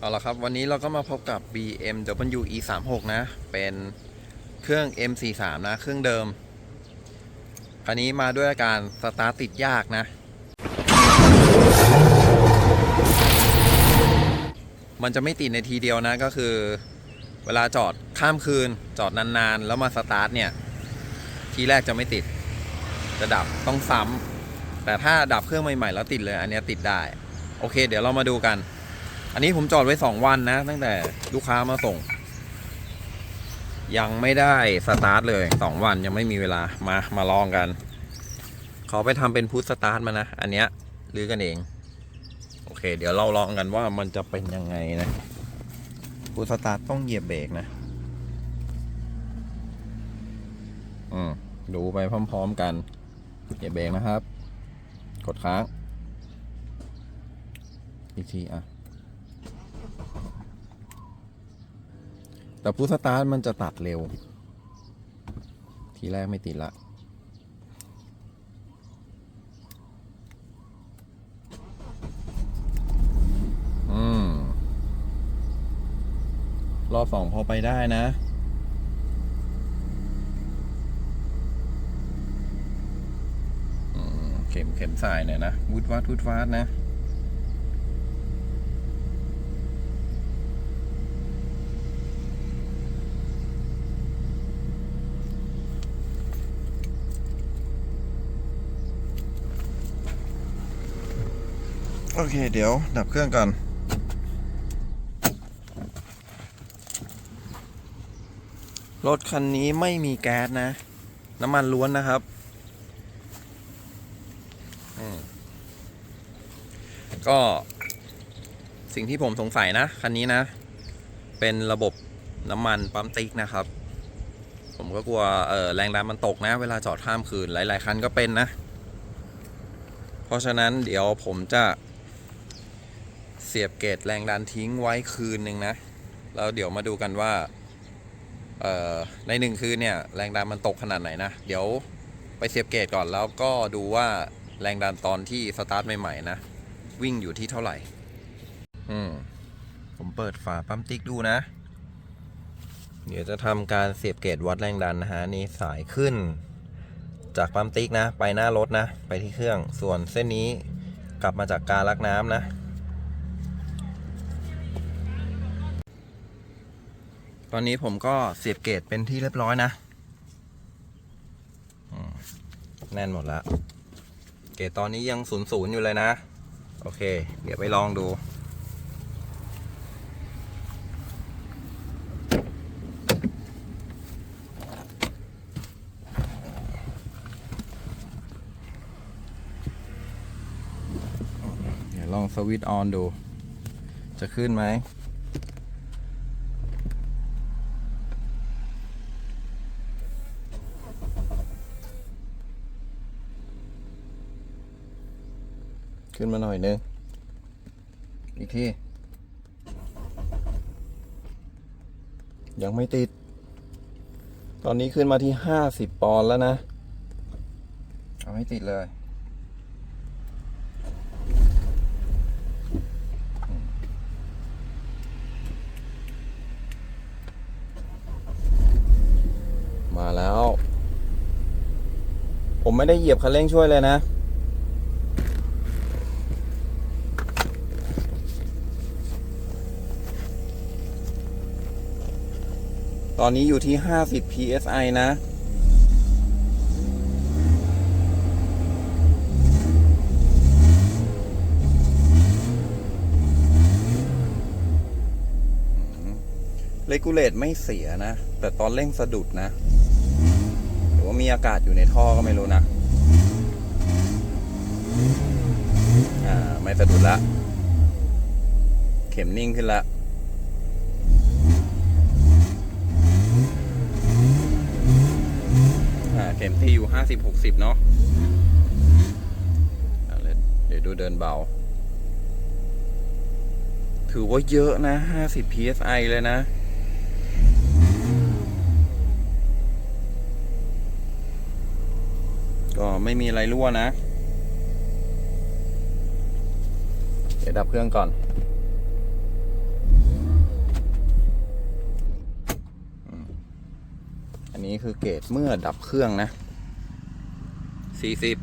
เอาละครับ วันนี้เราก็มาพบกับ BMW E 3 6 นะ เป็นเครื่อง M43 นะ เครื่องเดิม คันนี้มาด้วยอาการสตาร์ทติดยากนะ มันจะไม่ติดในทีเดียวนะ ก็คือ เวลาจอดข้ามคืน จอดนานๆ แล้วมาสตาร์ทเนี่ย ทีแรกจะไม่ติด จะดับต้องซ้ำแต่ถ้าดับเครื่องใหม่ๆ แล้วติดเลย อันนี้ติดได้ โอเค เดี๋ยวเรามาดูกัน อันนี้ผมจอดไว้2วันนะ ตั้งแต่ลูกค้ามาส่ง ยังไม่ได้สตาร์ทเลย2วันยังไม่มีเวลามามาลองกันเขาไปทำเป็นพุทสตาร์ทมานะ อันเนี้ยรื้อกันเอง โอเค เดี๋ยวเราลองกันว่ามันจะเป็นยังไงนะพุทสตาร์ทต้องเหยียบเบรกนะอืมดูไปพร้อมๆกัน เหยียบเบรกนะครับ กดค้างอีกทีอะ แต่พุทสตาร์ทมันจะตัดเร็ว ทีแรกไม่ติดละอืมรอบสองพอไปได้นะ เข็มเข็มสายหน่อยนะวุดวัดวุดวัดนะ โอเค เดี๋ยวดับเครื่องก่อนรถคันนี้ไม่มีแก๊สนะ น้ำมันล้วนนะครับอืมก็สิ่งที่ผมสงสัยนะ คันนี้นะ เป็นระบบน้ำมันปั๊มติ๊กนะครับ ผมก็กลัวเออแรงดันมันตกนะ เวลาจอดข้ามคืนหลาย ๆ คันก็เป็นนะ เพราะฉะนั้นเดี๋ยวผมจะ เสียบเกจแรงดันทิ้งไว้คืนหนึ่งนะ แล้วเดี๋ยวมาดูกันว่าในหนึ่งคืนเนี่ยแรงดันมันตกขนาดไหนนะ เดี๋ยวไปเสียบเกจก่อนแล้วก็ดูว่าแรงดันตอนที่สตาร์ทใหม่ๆนะ วิ่งอยู่ที่เท่าไหร่ อืม ผมเปิดฝาปั๊มติ๊กดูนะ เดี๋ยวจะทำการเสียบเกจวัดแรงดันนะฮะนี่สายขึ้น จากปั๊มติ๊กนะ ไปหน้ารถนะ ไปที่เครื่องส่วนเส้นนี้กลับมาจากการลักน้ำนะ อนนี้ผมก็เสียบเกตเป็นที่เรียบร้อยนะแน่นหมดแล้ว เกตตอนนี้ยังศูนย์ศูนย์อยู่เลยนะ โอเค เดี๋ยวไปลองดู เดี๋ยวลองสวิตช์ออนดู จะขึ้นไหม ขึ้นมาหน่อยนึง อีกที ยังไม่ติด ตอนนี้ขึ้นมาที่ห้าสิบปอนด์แล้วนะ เอาให้ติดเลยมาแล้ว ผมไม่ได้เหยียบคันเร่งช่วยเลยนะ อนนี้อยู่ที่ 50 psi นะ เลกูเลตไม่เสียนะ แต่ตอนเร่งสะดุดนะ หรือว่ามีอากาศอยู่ในท่อก็ไม่รู้นะ อ่า ไม่สะดุดละ เข็มนิ่งขึ้นละ ต็มที่อยู่ห้าสิบหกสิบเนาะเดี๋ยวดูเดินเบา ถือว่าเยอะนะห้าสิบ psi เลยนะก็ไม่มีอะไรรั่วนะ เดี๋ยวดับเครื่องก่อน อันนี้คือเกรดเมื่อดับเครื่องนะสี่สิบ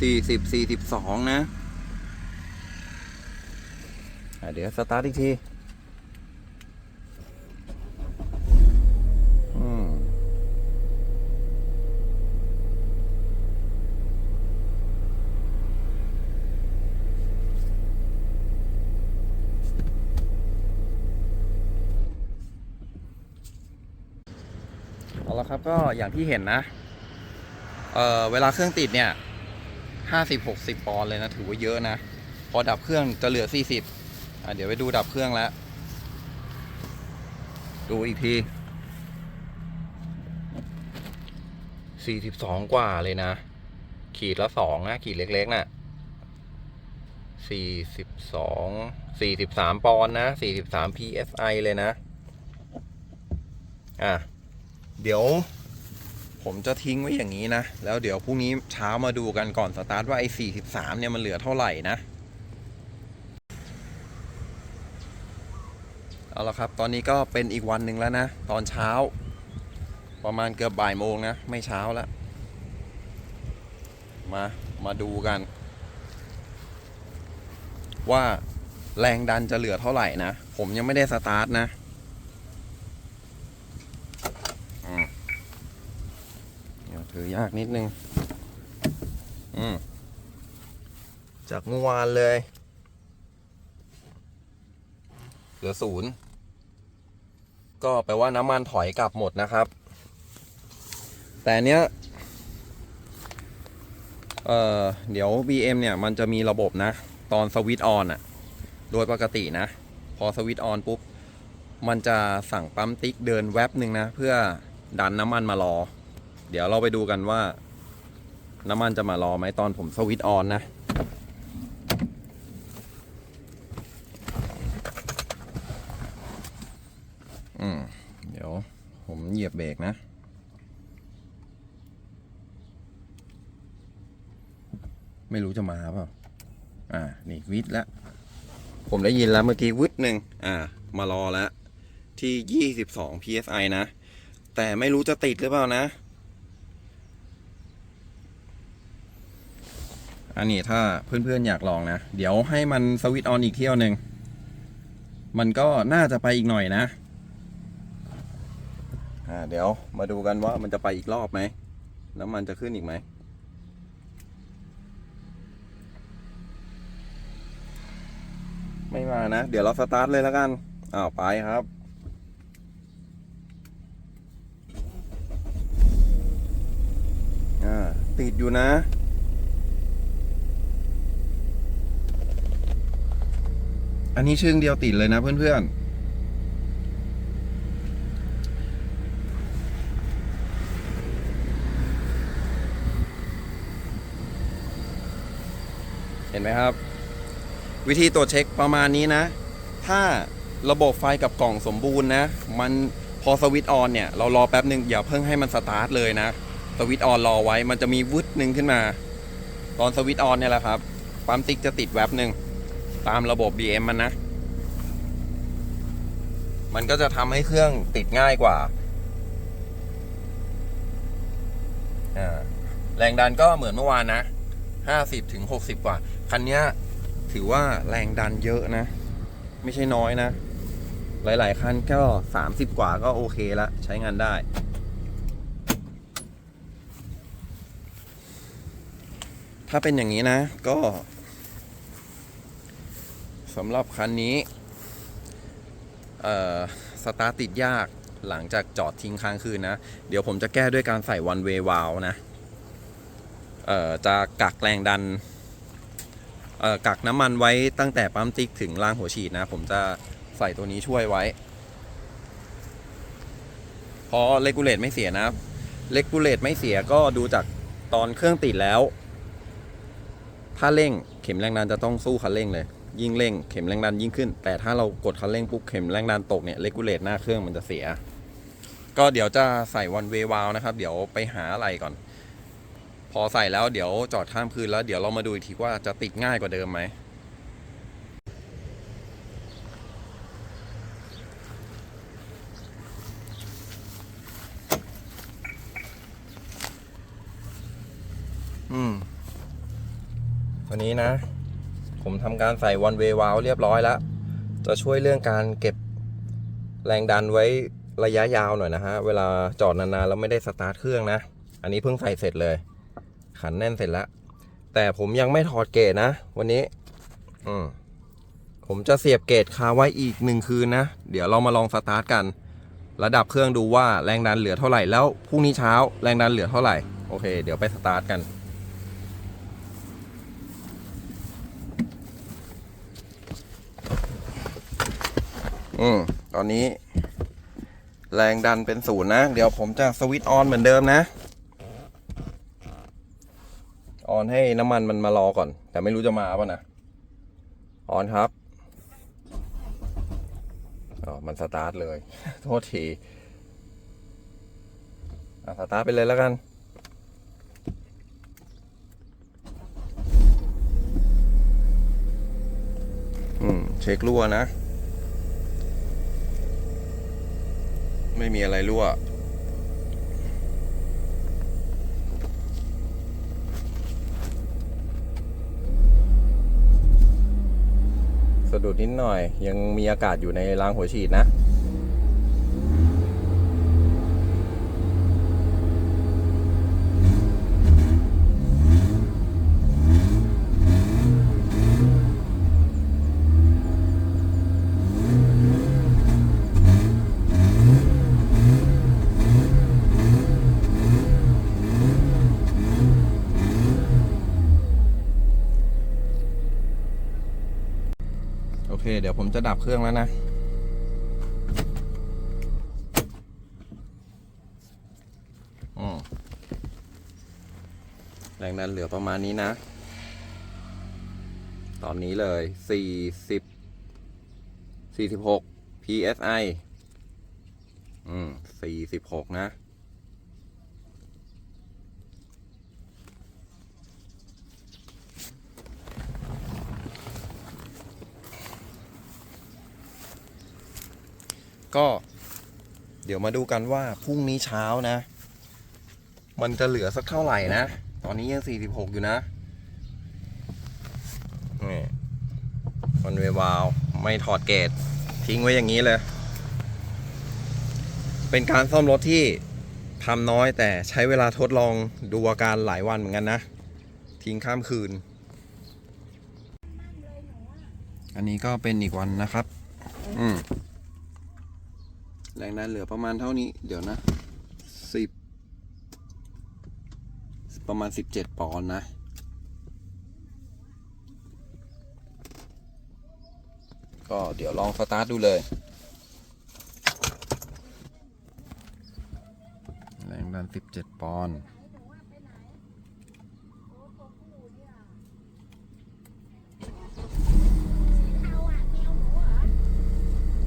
สี่สิบสี่สิบสองนะะเดี๋ยวสตาร์ทอีกทีอืม เอาละ ครับก็อย่างที่เห็นนะ เออเวลาเครื่องติดเนี่ยห้าสิบหกสิบปอนเลยนะ ถือว่าเยอะนะ พอดับเครื่องจะเหลือสี่สิบอะเดี๋ยวไปดูดับเครื่องแล้ว ดูอีกทีสี่สิบสองกว่าเลยนะ ขีดละสองนะขีดเล็กๆนะ่ะสี่สิบสองสี่สิบสามปอนนะสี่สิบสาม psi เลยนะ อะ เดี๋ยวผมจะทิ้งไว้อย่างนี้นะ แล้วเดี๋ยวพรุ่งนี้เช้ามาดูกันก่อนสตาร์ทว่าไอ้43 เนี่ยมันเหลือเท่าไหร่นะ เอาละครับ ตอนนี้ก็เป็นอีกวันหนึ่งแล้วนะ ตอนเช้า ประมาณเกือบบ่ายโมงนะ ไม่เช้าแล้ว มา มาดูกัน ว่าแรงดันจะเหลือเท่าไหร่นะ ผมยังไม่ได้สตาร์ทนะ เดี๋ยวถือยากนิดนึง อืม จากเมื่อวานเลย เหลือศูนย์ ก็แปลว่าน้ำมันถอยกลับหมดนะครับ แต่เนี้ย เอ่อ เดี๋ยว BM เนี่ย มันจะมีระบบนะ ตอนสวิตช์ออนอะโดยปกตินะ พอสวิตช์ออนปุ๊บ มันจะสั่งปั๊มติ๊กเดินแวบหนึ่งนะ เพื่อดันน้ำมันมารอ เดี๋ยวเราไปดูกันว่า น้ำมันจะมารอไหมตอนผมสวิตช์ออนนะ อืม เดี๋ยวผมเหยียบเบรกนะ ไม่รู้จะมาเปล่า อ่า นี่วิทแล้ว ผมได้ยินแล้วเมื่อกี้วิทหนึ่ง อ่า มารอแล้ว ที่ 22 psi นะ แต่ไม่รู้จะติดหรือเปล่านะ อันนี้ถ้าเพื่อนๆอยากลองนะ เดี๋ยวให้มันสวิตช์ออนอีกเที่ยวหนึ่ง มันก็น่าจะไปอีกหน่อยนะอ่าเดี๋ยวมาดูกันว่ามันจะไปอีกรอบไหม แล้วมันจะขึ้นอีกไหมไม่มานะ เดี๋ยวเราสตาร์ทเลยแล้วกัน อ้าว ไปครับ อ่า ติดอยู่นะ อันนี้ชึ่งเดียวติดเลยนะเพื่อนๆ เห็นไหมครับ วิธีตรวจเช็คประมาณนี้นะ ถ้าระบบไฟกับกล่องสมบูรณ์นะ มันพอสวิตช์ออนเนี่ย เรารอแป๊บหนึ่งอย่าเพิ่งให้มันสตาร์ทเลยนะ สวิตช์ออนรอไว้มันจะมีวึดหนึ่งขึ้นมา ตอนสวิตช์ออนเนี่ยแหละครับ ปั๊มติ๊กจะติดแวบหนึ่ง ตามระบบ BM มันนะ มันก็จะทำให้เครื่องติดง่ายกว่าอ่า แรงดันก็เหมือนเมื่อวานนะ 50ถึง60 กว่า คันเนี้ยถือว่าแรงดันเยอะนะ ไม่ใช่น้อยนะ หลายๆ คันก็ 30 กว่าก็โอเคละ ใช้งานได้ถ้าเป็นอย่างนี้นะ ก็ สำหรับคันนี้สตาร์ทติดยากหลังจากจอดทิ้งค้างคืนนะ เดี๋ยวผมจะแก้ด้วยการใส่วันเววาลนะจะกักแรงดันกักน้ำมันไว้ตั้งแต่ปั๊มติ๊กถึงล่างหัวฉีดนะ ผมจะใส่ตัวนี้ช่วยไว้พอเลกูเลตไม่เสียนะเลกูเลตไม่เสียก็ดูจากตอนเครื่องติดแล้ว ถ้าเร่งเข็มแรงดันจะต้องสู้คันเร่งเลย ยิ่งเร่งเข็มแรงดันยิ่งขึ้น แต่ถ้าเรากดคันเร่งปุ๊บเข็มแรงดันตกเนี่ยเลกูเลตหน้าเครื่องมันจะเสีย ก็เดี๋ยวจะใส่วันเววาวนะครับ เดี๋ยวไปหาอะไรก่อน พอใส่แล้วเดี๋ยวจอดข้ามคืนแล้วเดี๋ยวเรามาดูอีกทีว่าจะติดง่ายกว่าเดิมไหมอืมวันนี้นะ ผมทำการใส่ one way valve เรียบร้อยแล้ว จะช่วยเรื่องการเก็บแรงดันไว้ระยะยาวหน่อยนะฮะ เวลาจอดนานๆแล้วไม่ได้สตาร์ทเครื่องนะ อันนี้เพิ่งใส่เสร็จเลย ขันแน่นเสร็จแล้ว แต่ผมยังไม่ถอดเกจนะ วันนี้ อืมผมจะเสียบเกจคาไว้อีกหนึ่งคืนนะ เดี๋ยวเรามาลองสตาร์ทกัน ระดับเครื่องดูว่าแรงดันเหลือเท่าไหร่ แล้วพรุ่งนี้เช้าแรงดันเหลือเท่าไหร่ โอเค เดี๋ยวไปสตาร์ทกัน อืมตอนนี้ แรงดันเป็นศูนย์นะ เดี๋ยวผมจะสวิตช์ออนเหมือนเดิมนะ ออนให้น้ำมันมันมารอก่อน แต่ไม่รู้จะมาป่ะนะ ออนครับอ๋อมันสตาร์ทเลย โทษทีอะสตาร์ทไปเลยแล้วกันอืมเช็ครั่วนะ ไม่มีอะไรรั่ว สะดุดนิดหน่อย ยังมีอากาศอยู่ในรางหัวฉีดนะ เดี๋ยวผมจะดับเครื่องแล้วนะอืมแรงดันเหลือประมาณนี้นะ ตอนนี้เลย 40 46 psi อืม46 นะ ก็เดี๋ยวมาดูกันว่าพรุ่งนี้เช้านะ มันจะเหลือสักเท่าไหร่นะ ตอนนี้ยัง 46 อยู่นะนี่มันเววาว ไม่ถอดเกตทิ้งไว้อย่างนี้เลย เป็นการซ่อมรถที่ทำน้อยแต่ใช้เวลาทดลองดูอาการหลายวันเหมือนกันนะ ทิ้งข้ามคืน อันนี้ก็เป็นอีกวันนะครับ อืม แรงดันเหลือประมาณเท่านี้ เดี๋ยวนะสิบประมาณสิบเจ็ดปอนด์นะ ก็เดี๋ยวลองสตาร์ทดูเลย แรงดันสิบเจ็ดปอนด์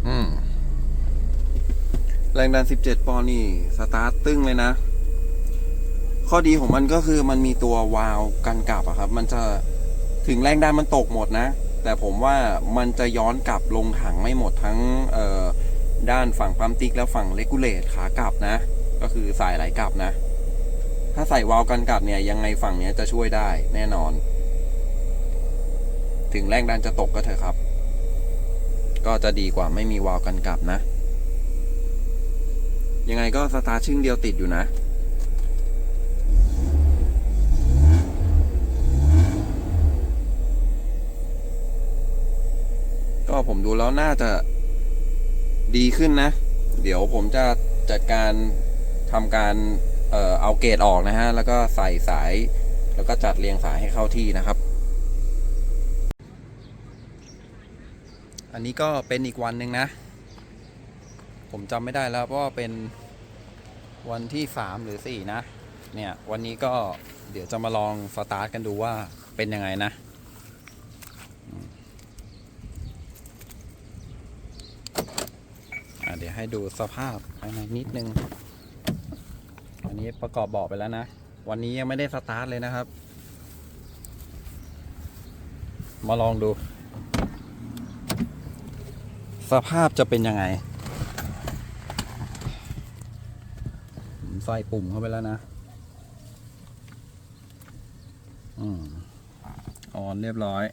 อืม แรงดัน 17 ปอนด์นี่ สตาร์ตตึ้งเลยนะ ข้อดีของมันก็คือมันมีตัววาล์วกันกลับอะครับ มันจะถึงแรงดันมันตกหมดนะ แต่ผมว่ามันจะย้อนกลับลงถังไม่หมดทั้งด้านฝั่งปั๊มติ๊กและฝั่งเลกูเลตขากลับนะ ก็คือสายไหลกลับนะ ถ้าใส่วาล์วกันกลับเนี่ยยังไงฝั่งเนี้ยจะช่วยได้แน่นอน ถึงแรงดันจะตกก็เถอะครับ ก็จะดีกว่าไม่มีวาล์วกันกลับนะ ยังไงก็สตาร์ชึ่งเดียวติดอยู่นะ ก็ผมดูแล้วน่าจะดีขึ้นนะ เดี๋ยวผมจะจัดการทำการเอ่อเอาเกตออกนะฮะ แล้วก็ใส่สาย แล้วก็จัดเรียงสายให้เข้าที่นะครับ อันนี้ก็เป็นอีกวันหนึ่งนะ ผมจำไม่ได้แล้วเพราะว่าเป็นวันที่สามหรือสี่นะ เนี่ย วันนี้ก็เดี๋ยวจะมาลองสตาร์ทกันดูว่าเป็นยังไงนะ เดี๋ยวให้ดูสภาพภายในนิดนึง อันนี้ประกอบเบอกไปแล้วนะ วันนี้ยังไม่ได้สตาร์ทเลยนะครับ มาลองดู สภาพจะเป็นยังไง ผม ใส่ปุ่มเข้าไปแล้วนะอืมออนเรียบร้อย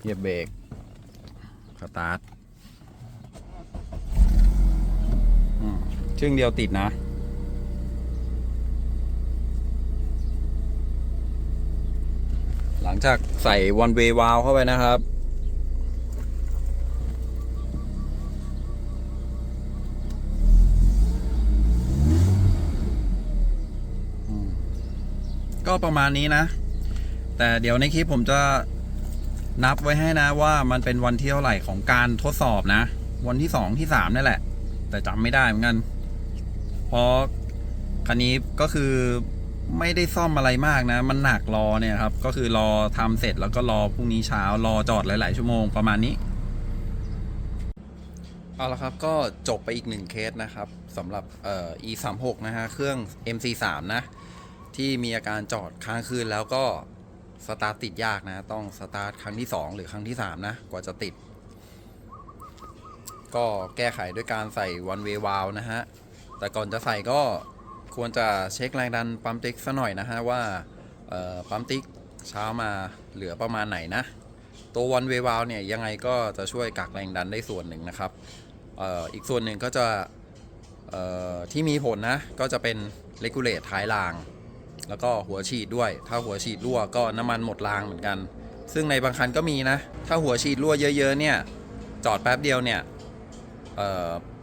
เหยียบเบรกสตาร์ทชึ่งเดียวติดนะ หลังจากใส่วันเวว a l เข้าไปนะครับ ก็ประมาณนี้นะ แต่เดี๋ยวในคลิปผมจะนับไว้ให้นะว่ามันเป็นวันที่เท่าไหร่ของการทดสอบนะ วันที่สองที่สามนี่แหละ แต่จำไม่ได้เหมือนกันเพราะคันนี้ก็คือไม่ได้ซ่อมอะไรมากนะ มันหนักรอเนี่ยครับ ก็คือรอทำเสร็จแล้วก็รอพรุ่งนี้เช้ารอจอดหลาย ๆ ชั่วโมงประมาณนี้ เอาละครับก็จบไปอีกหนึ่งเคสนะครับสำหรับเอ่อ e 3 6นะฮะเครื่อง mc 3นะ ที่มีอาการจอดค้างคืนแล้วก็สตาร์ทติดยากนะ ต้องสตาร์ทครั้งที่ 2 หรือครั้งที่ 3 นะ กว่าจะติด ก็แก้ไขด้วยการใส่ one way valve นะฮะ แต่ก่อนจะใส่ก็ควรจะเช็คแรงดันปั๊มติ๊กซะหน่อยนะฮะ ว่าปั๊มติ๊กเช้ามาเหลือประมาณไหนนะ ตัว one way valve เนี่ยยังไงก็จะช่วยกักแรงดันได้ส่วนหนึ่งนะครับอออีกส่วนหนึ่งก็จะที่มีผลนะ ก็จะเป็น regulate ท้ายราง แล้วก็หัวฉีดด้วย ถ้าหัวฉีดรั่วก็น้ำมันหมดรางเหมือนกัน ซึ่งในบางคันก็มีนะ ถ้าหัวฉีดรั่วเยอะ ๆ เนี่ย จอดแป๊บเดียวเนี่ย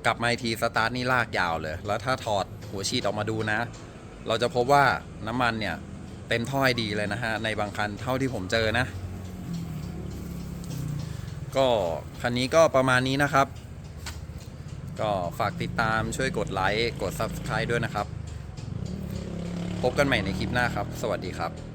กลับมาทีสตาร์ทนี่ลากยาวเลย แล้วถ้าถอดหัวฉีดออกมาดูนะ เราจะพบว่าน้ำมันเนี่ยเต็มถ้อยดีเลยนะฮะ ในบางคันเท่าที่ผมเจอนะ ก็คันนี้ก็ประมาณนี้นะครับ ก็ฝากติดตามช่วยกดไลค์ กด Subscribe ด้วยนะครับ พบกันใหม่ในคลิปหน้าครับ สวัสดีครับ